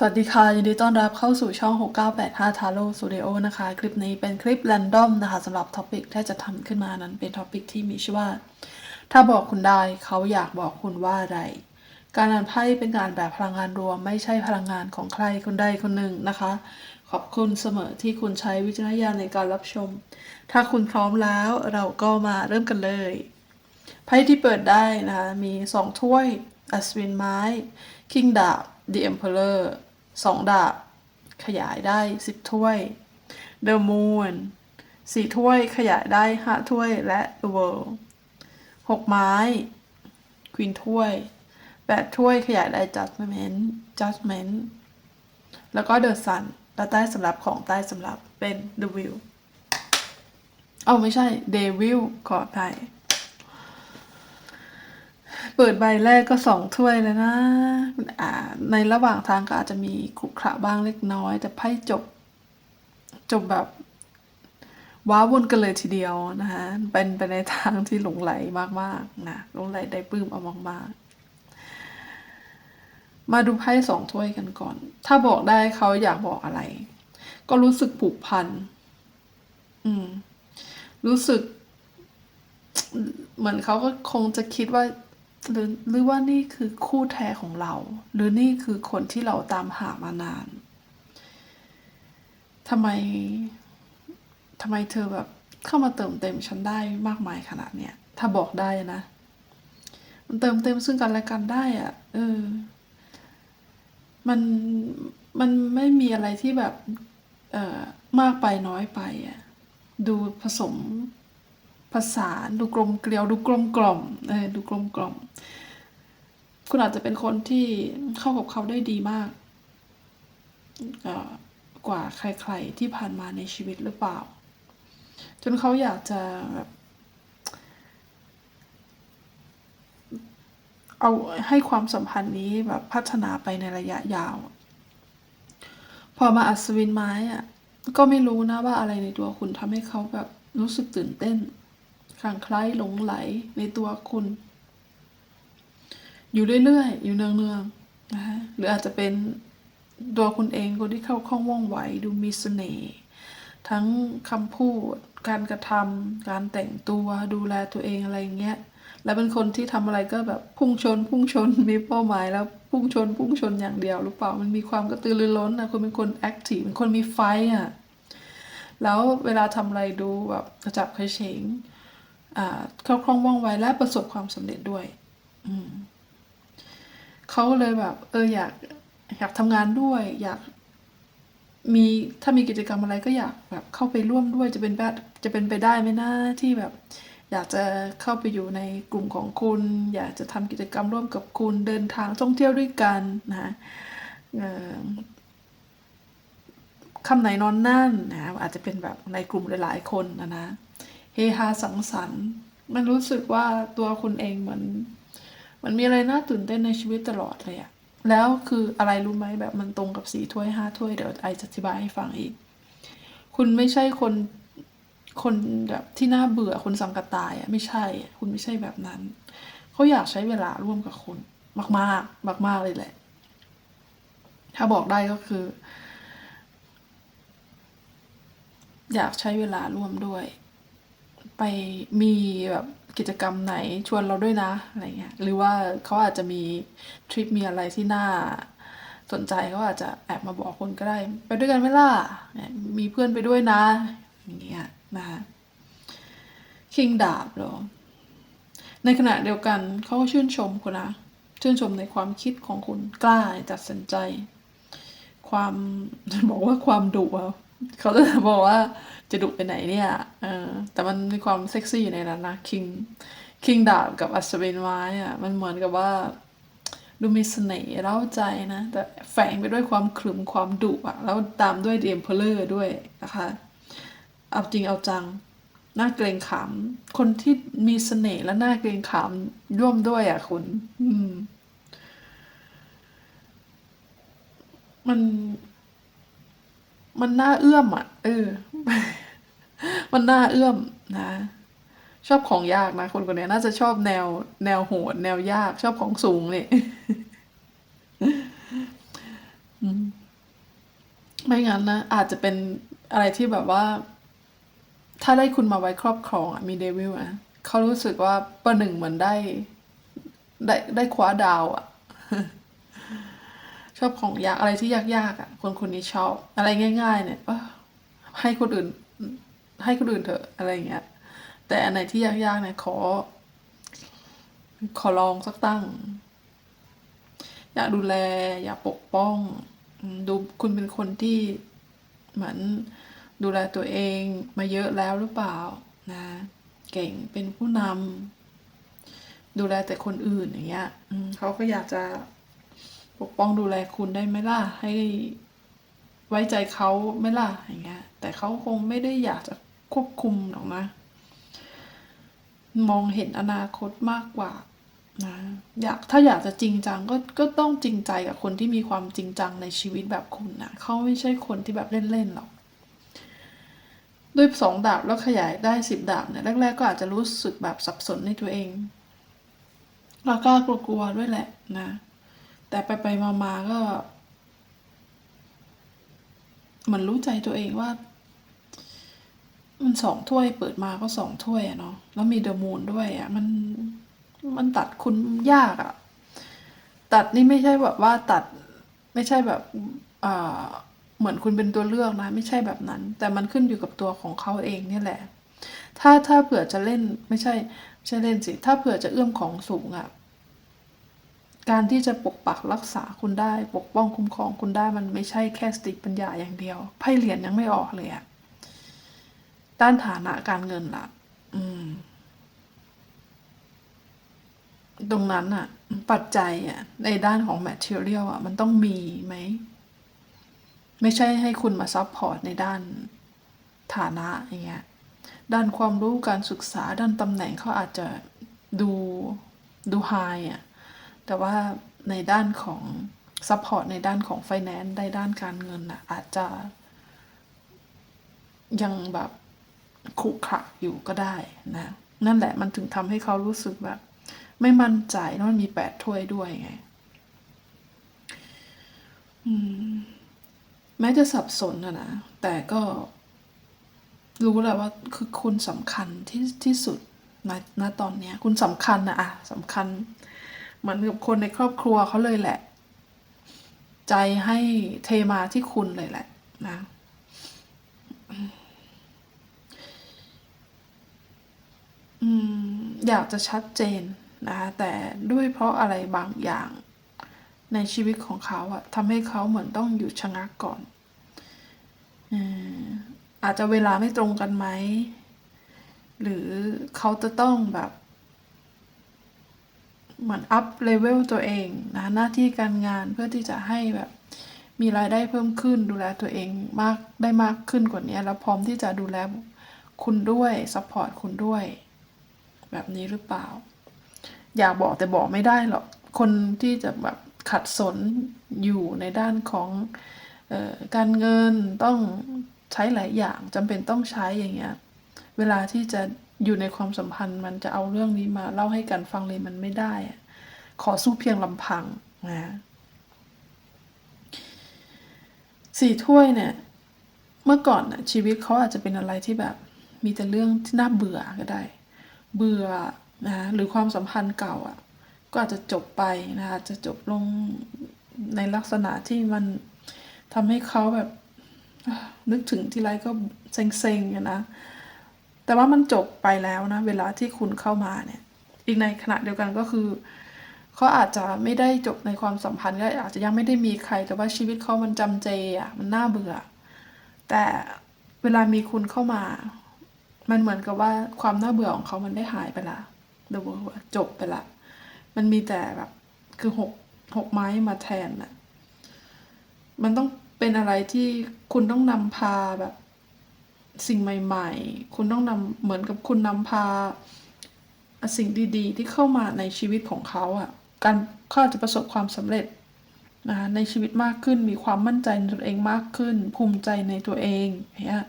สวัสดีค่ะ ยินดีต้อนรับเข้าสู่ช่อง 6985 Taro Studio นะคะ คลิปนี้เป็นคลิป r รนดอมนะคะสำหรับท็อปิกที่จะทำขึ้นมานั้นเป็นท็อปิกที่มีชื่อว่า ถ้าบอกคุณได้เขาอยากบอกคุณว่าอะไร การอ่านไพ่เป็นการแบบพลังงานรวม ไม่ใช่พลังงานของใครคนใดคนหนึ่งนะคะ ขอบคุณเสมอที่คุณใช้วิจารณญาณในการรับชม ถ้าคุณพร้อมแล้วเราก็มาเริ่มกันเลยไพ่ที่เปิดได้นะคะมีสองถ้วยอัศวินไม้คิงดาบ The Emperor สองดาบ ขยายได้สิบถ้วย The Moon สี่ถ้วยขยายได้ห้าถ้วยและ The World หกไม้ Queen ถ้วยแปดถ้วยขยายได้ Judgment Judgment แล้วก็ The Sun และใต้สำรับของใต้สำรับเป็น The Wheel เอาไม่ใช่ Devil ขออภัย เปิดใบแรกก็สองถ้วยเลยนะอ่าในระหว่างทางก็อาจจะมีขรุขระบ้างเล็กน้อย แต่ไพ่จบ จบแบบว้าวุ่นกันเลยทีเดียวนะคะเป็นไปในทางที่หลงไหลมากๆนะหลงไหลได้ปลื้มเอามากๆมาดูไพ่สองถ้วยกันก่อน ถ้าบอกได้เขาอยากบอกอะไร ก็รู้สึกผูกพัน อืม รู้สึก เหมือนเขาก็คงจะคิดว่า หรือหรือว่านี่คือคู่แท้ของเรา หรือนี่คือคนที่เราตามหามานานทำไมทำไมเธอแบบเข้ามาเติมเต็มฉันได้มากมายขนาดเนี้ยถ้าบอกได้นะ มันเติมเต็มซึ่งกันและกันได้อะเออ มันมันไม่มีอะไรที่แบบ เอ่อมากไปน้อยไปอะดูผสม ผสานดูกลมเกลียวดูกลมกล่อมเออดูกลมกล่อม คุณอาจจะเป็นคนที่เข้ากับเขาได้ดีมากกว่าใครๆที่ผ่านมาในชีวิตหรือเปล่า จนเขาอยากจะแบบเอาให้ความสัมพันธ์นี้แบบพัฒนาไปในระยะยาว พอมาอัศวินไม้อะก็ไม่รู้นะว่าอะไรในตัวคุณทำให้เขาแบบรู้สึกตื่นเต้น คลั่งไคล้หลงไหลในตัวคุณ อยู่เรื่อยๆ อยู่เนืองๆนะฮะหรืออาจจะเป็นตัวคุณเองคนที่เข้าคล่องว่องไวดูมีเสน่ห์ทั้งคำพูด การกระทำการแต่งตัวดูแลตัวเองอะไรอย่างเงี้ยแล้วเป็นคนที่ทำอะไรก็แบบพุ่งชน พุ่งชนมีเป้าหมายแล้วพุ่งชน พุ่งชนอย่างเดียวหรือเปล่ามันมีความกระตือรือร้นนะคุณเป็นคนแอคทีฟเป็นคนมีไฟอะแล้วเวลาทำอะไรดูแบบกระจับกระเฉง เขาคล่องว่องไวและประสบความสำเร็จด้วย อืมเขาเลยแบบ เอออยากอยากทำงานด้วย อยากมีถ้ามีกิจกรรมอะไรก็อยากแบบเข้าไปร่วมด้วยจะเป็นแบบจะเป็นไปได้ไหมนะที่แบบ อยากจะเข้าไปอยู่ในกลุ่มของคุณ อยากจะทำกิจกรรมร่วมกับคุณเดินทางท่องเที่ยวด้วยกันนะคำไหนนอนนั่นนะอาจจะเป็นแบบในกลุ่มหลาย ๆ คนนะนะ เฮฮาสังสรรค์ มันรู้สึกว่าตัวคุณเองเหมือนมันมีอะไรน่าตื่นเต้นในชีวิตตลอดเลยอะแล้วคืออะไรรู้ไหมแบบมันตรงกับสี่ถ้วยห้าถ้วยเดี๋ยวไอจะอธิบายให้ฟังอีก คุณไม่ใช่คนคนแบบที่น่าเบื่อคนสังกตายอะไม่ใช่ คุณไม่ใช่แบบนั้น เขาอยากใช้เวลาร่วมกับคุณมากมากมากมากเลยแหละ ถ้าบอกได้ก็คือ อยากใช้เวลาร่วมด้วย ไปมีแบบกิจกรรมไหนชวนเราด้วยนะอะไรเงี้ยหรือว่าเขาอาจจะมีทริปมีอะไรที่น่าสนใจเขาอาจจะแอบมาบอกคุณก็ได้ ไปด้วยกันไหมล่ะเนี่ยมีเพื่อนไปด้วยนะอย่างเงี้ยนะคะคิงดาบเหรอในขณะเดียวกันเขาก็ชื่นชมคุณนะชื่นชมในความคิดของคุณกล้าตัดสินใจ ความบอกว่าความดุอะ เขาจะบอกว่าจะดุไปไหนเนี่ย เออ แต่มันมีความเซ็กซี่อยู่ในนั้นนะ คิง คิงดาบกับอัศวินไม้อะมันเหมือนกับว่า ดูมีเสน่ห์เร้าใจนะ แต่แฝงไปด้วยความขรึมความดุอะแล้วตามด้วยเดียมเพลอร์ด้วยนะคะ เอาจริงเอาจัง น่าเกรงขาม คนที่มีเสน่ห์และน่าเกรงขามร่วมด้วยอะคุณ อืม มัน มันน่าเอื้อมอะ เออ มันน่าเอื้อมนะ ชอบของยากนะ คนคนนี้น่าจะชอบแนว แนวโหด แนวยาก ชอบของสูงเนี่ยไม่งั้นนะ อาจจะเป็นอะไรที่แบบว่า ถ้าได้คุณมาไว้ครอบครองอะมีเดวิลอะเขารู้สึกว่าประหนึ่งเหมือนได้ ได้ได้คว้าดาวอะ ชอบของยากอะไรที่ยากๆอะคนคนนี้ชอบอะไรง่าย ๆ เนี่ยก็ให้คนอื่น ให้คนอื่นเถอะอะไรอย่างเงี้ย แต่อันไหนที่ยากๆเนี่ยขอ ขอลองสักตั้ง อยากดูแล อยากปกป้อง ดูคุณเป็นคนที่เหมือนดูแลตัวเองมาเยอะแล้วหรือเปล่านะ เก่งเป็นผู้นำดูแลแต่คนอื่นอย่างเงี้ยเขาก็อยากจะ ปกป้องดูแลคุณได้ไหมล่ะ ให้ไว้ใจเขาไหมล่ะอย่างเงี้ย แต่เขาคงไม่ได้อยากจะควบคุมหรอกนะ มองเห็นอนาคตมากกว่านะอยากถ้าอยากจะจริงจังก็ก็ต้องจริงใจกับคนที่มีความจริงจังในชีวิตแบบคุณนะเขาไม่ใช่คนที่แบบเล่นๆหรอกด้วยสองดาบแล้วขยายได้สิบดาบเนี่ยแรกๆก็อาจจะรู้สึกแบบสับสนในตัวเอง แล้วก็กลัวๆด้วยแหละนะ แต่ไปๆมาๆก็เหมันรู้ใจตัวเองว่า มันสองถ้วยเปิดมาก็สองถ้วยอะเนาะแล้วมีเดอะมูนด้วยอะมันมันตัดคุณยากอะตัดนี่ไม่ใช่แบบว่าตัดไม่ใช่แบบอ่าเหมือนคุณเป็นตัวเลือกนะ ไม่ใช่แบบนั้น แต่มันขึ้นอยู่กับตัวของเขาเองเนี่แหละ ถ้าถ้าเผื่อจะเล่นไม่ใช่ไม่ใช่เล่นสิ ถ้าเผื่อจะเอื้อมของสูงอะ การที่จะปกปักรักษาคุณได้ ปกป้องคุ้มครองคุณได้มันไม่ใช่แค่สติปัญญาอย่างเดียวไพ่เหรียญยังไม่ออกเลยอะด้านฐานะการเงินล่ะ อืม ตรงนั้นอะปัจจัยอะในด้านของ material อะมันต้องมีไหม ไม่ใช่ให้คุณมาซัพพอร์ตในด้านฐานะอย่างเงี้ย ด้านความรู้การศึกษาด้านตำแหน่งเขาอาจจะดูดูไฮอะ แต่ว่าในด้านของซัพพอร์ตในด้านของไฟแนนซ์ในด้านการเงินอะอาจจะ ยังแบบขรุขะอยู่ก็ได้นะ นั่นแหละมันถึงทำให้เขารู้สึกแบบ ไม่มั่นใจแล้วมันมีแปดถ้วยด้วยไงมแม้จะสับสนอะนะ แต่ก็รู้แหละว่าคือคุณสำคัญที่ที่สุดณณตอนเนี้ย คุณสำคัญนะอะสำคัญ เหมือนกับคนในครอบครัวเขาเลยแหละ ใจให้เทมาที่คุณเลยแหละนะอยากจะชัดเจนนะคะแต่ด้วยเพราะอะไรบางอย่างในชีวิตของเขาอะทำให้เขาเหมือนต้องหยุดชะงักก่อนอาจจะเวลาไม่ตรงกันไหม หรือเขาจะต้องแบบ เหมือนอัพเลเวลตัวเองนะหน้าที่การงานเพื่อที่จะให้แบบมีรายได้เพิ่มขึ้นดูแลตัวเองมากได้มากขึ้นกว่านี้ แล้วพร้อมที่จะดูแลคุณด้วยซัพพอร์ตคุณด้วย แบบนี้หรือเปล่า อยากบอกแต่บอกไม่ได้หรอก คนที่จะแบบขัดสนอยู่ในด้านของออการเงินต้องใช้หลายอย่างจำเป็นต้องใช้อย่างเงี้ย เวลาที่จะ อยู่ในความสัมพันธ์มันจะเอาเรื่องนี้มาเล่าให้กันฟังเลยมันไม่ได้ ขอสู้เพียงลำพังนะสี่ถ้วยเนี่ย เมื่อก่อนน่ะชีวิตเขาอาจจะเป็นอะไรที่แบบ มีแต่เรื่องที่น่าเบื่อก็ได้ เบื่อนะหรือความสัมพันธ์เก่าอะ ก็อาจจะจบไปนะจจะจบลงในลักษณะที่มันทำให้เขาแบบ นึกถึงทีไรก็เซ็งๆนะ แต่ว่ามันจบไปแล้วนะเวลาที่คุณเข้ามาเนี่ยอีกในขณะเดียวกันก็คือเขาอาจจะไม่ได้จบในความสัมพันธ์ก็อาจจะยังไม่ได้มีใครแต่ว่าชีวิตเขามันจำเจอะมันน่าเบื่อ แต่เวลามีคุณเข้ามา มันเหมือนกับว่าความน่าเบื่อของเขามันได้หายไปละเดอะเวิจบไปละ มันมีแต่แบบคือหกหกไม้มาแทนน่ะ มันต้องเป็นอะไรที่คุณต้องนำพาแบบ สิ่งใหม่ ๆ คุณต้องนำเหมือนกับคุณนำพา สิ่งดี ๆ ที่เข้ามาในชีวิตของเขาอะ การเขาจะประสบความสำเร็จนะในชีวิตมากขึ้นมีความมั่นใจในตัวเองมากขึ้น ภูมิใจในตัวเองเงี้ย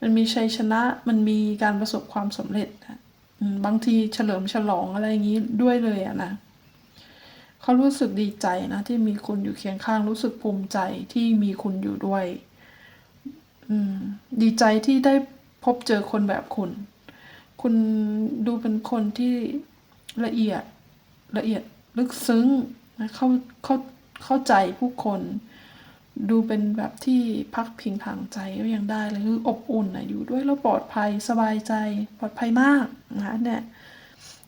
มันมีชัยชนะมันมีการประสบความสำเร็จอะบางทีเฉลิมฉลองอะไรอย่างนี้ด้วยเลยอะนะเขารู้สึกดีใจนะที่มีคุณอยู่เคียงข้างรู้สึกภูมิใจที่มีคุณอยู่ด้วย ดีใจที่ได้พบเจอคนแบบคุณ คุณดูเป็นคนที่ละเอียดละเอียดลึกซึ้งนะเข้าเข้าเข้าใจผู้คน ดูเป็นแบบที่พักพิงทางใจก็ยังได้เลยคืออบอุ่นนะอยู่ด้วยแล้วปลอดภัยสบายใจปลอดภัยมากนะเนี่ย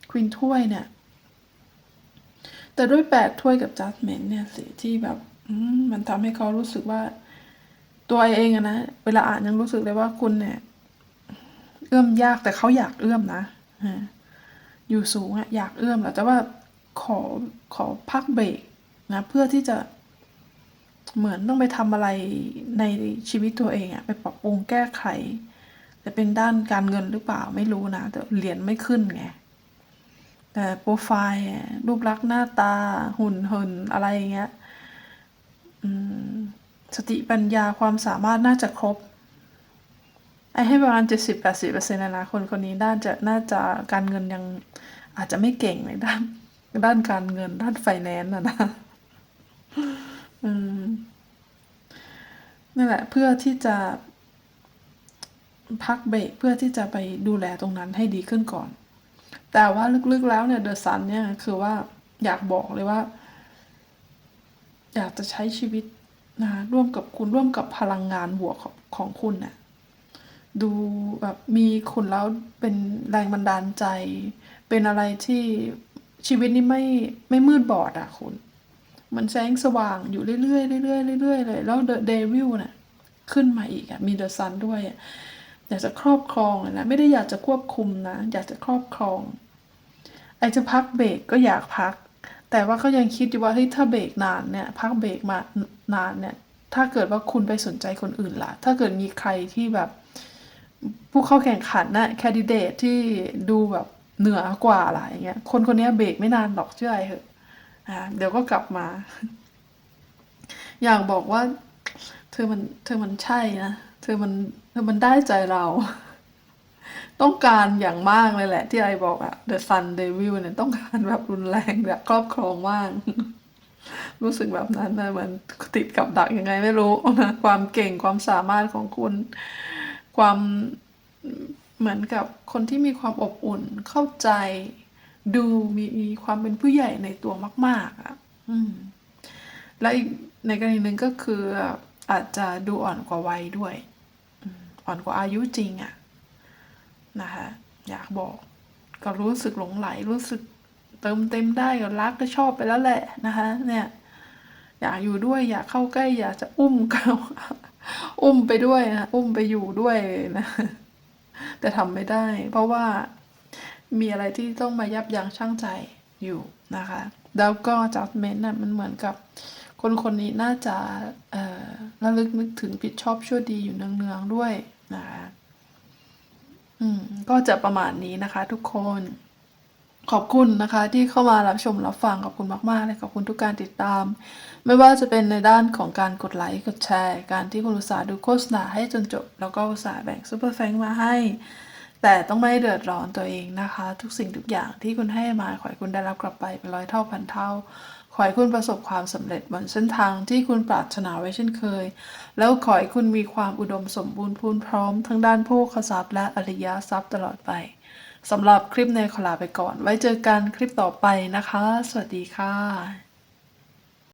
ควีนถ้วยเนี่ย แต่ด้วยแปดถ้วยกับจัดเมนเนี่ยสิที่แบบมมันทำให้เขารู้สึกว่า ตัวเองอะนะ เวลาอ่านยังรู้สึกเลยว่าคุณเนี่ย เอื้อมยากแต่เขาอยากเอื้อมนะฮะอยู่สูงอะอยากเอื้อมแหละแต่ว่าขอขอพักเบรกนะเพื่อที่จะเหมือนต้องไปทำอะไรในชีวิตตัวเองอะไปปรับปรุงแก้ไขจะเป็นด้านการเงินหรือเปล่าไม่รู้นะแต่เหรียญไม่ขึ้นไงแต่โปรไฟล์รูปลักษณ์หน้าตาหุ่นเหินอะไรอย่างเงี้ยอืม สติปัญญาความสามารถน่าจะครบ ไอให้ประมาณเจ็ดสิบแปดสิบเปอร์เซ็นต์นะคนคนนี้น่าจะน่าจะการเงินยังอาจจะไม่เก่งในด้านด้านการเงินด้านไฟแนนซ์นะนะอืมนั่นแหละเพื่อที่จะพักเบรกเพื่อที่จะไปดูแลตรงนั้นให้ดีขึ้นก่อน แต่ว่าลึกๆแล้วเนี่ยเดอะซันเนี่ยคือว่าอยากบอกเลยว่า อยากจะใช้ชีวิต นะร่วมกับคุณร่วมกับพลังงานบวกของของคุณน่ะดูแบบมีคุณแล้วเป็นแรงบันดาลใจ เป็นอะไรที่ชีวิตนี้ไม่ไม่มืดบอดอะคุณ มันแสงสว่างอยู่เรื่อยๆเรื่อยๆเรื่อยๆเลย แล้วเดวิลน่ะขึ้นมาอีกอะมีเดอะซันด้วยอะอยากจะครอบครองนะไม่ได้อยากจะควบคุมนะ อยากจะครอบครองไอจะพักเบรกก็อยากพัก แต่ว่าก็ยังคิดอยู่ว่าเฮ้ยถ้าเบรกนานเนี่ยพักเบรกมานานเนี่ย ถ้าเกิดว่าคุณไปสนใจคนอื่นล่ะ ถ้าเกิดมีใครที่แบบ ผู้เข้าแข่งขันน่ะแคนดิเดตที่ดูแบบเหนือกว่าอะอย่างเงี้ย คนคนนี้เบรกไม่นานหรอกเชื่อไอเหอะอ่าเดี๋ยวก็กลับมา อยากบอกว่า เธอมันเธอมันใช่นะ เธอมันเธอมันได้ใจเรา ต้องการอย่างมากเลยแหละ ที่ไอบอกอะ The Sun Devil เนี่ยต้องการแบบรุนแรงแบบครอบครองมากรู้สึกแบบนั้นนะเหมือนติดกับดักยังไงไม่รู้นะความเก่งความสามารถของคุณ ความเหมือนกับคนที่มีความอบอุ่นเข้าใจดูมีมีความเป็นผู้ใหญ่ในตัวมาก ๆอะและอีกในกรณีหนึ่งก็คืออาจจะดูอ่อนกว่าวัยด้วย อ่อนกว่าอายุจริงอะ นะคะอยากบอก ก็รู้สึกหลงไหลรู้สึกเติมเต็มได้ก็รักก็ชอบไปแล้วแหละนะคะ เนี่ย อยากอยู่ด้วย อยากเข้าใกล้ อยากจะอุ้มเขาอุ้มไปด้วยนะอุ้มไปอยู่ด้วยนะ แต่ทำไม่ได้ เพราะว่ามีอะไรที่ต้องมายับยั้งชั่งใจอยู่นะคะ แล้วก็จัดเมนต์น่ะมันเหมือนกับ คนคนนี้น่าจะเอ่อระลึกนึกถึงผิดชอบชั่วดีอยู่เนืองๆด้วยนะคะ อืม ก็จะประมาณนี้นะคะทุกคน ขอบคุณนะคะที่เข้ามารับชมรับฟังขอบคุณมากๆเลยขอบคุณทุกการติดตาม ไม่ว่าจะเป็นในด้านของการกดไลค์กดแชร์ การที่คุณอุตสาห์ดูโฆษณาให้จนจบ แล้วก็อุตสาห์แบ่งซูเปอร์แฟงมาให้ แต่ต้องไม่เดือดร้อนตัวเองนะคะ ทุกสิ่งทุกอย่างที่คุณให้มาขอให้คุณได้รับกลับไปเป็นร้อยเท่าพันเท่า อให้คุณประสบความสำเร็จบนเส้นทางที่คุณปรารถนาไว้เช่นเคย แล้วขอให้คุณมีความอุดมสมบูรณ์พูนพร้อม ทั้งด้านโภคทรัพย์และอริยทรัพย์ตลอดไปสำหรับคลิปในขอลาไปก่อน ไว้เจอกันคลิปต่อไปนะคะ สวัสดีค่ะ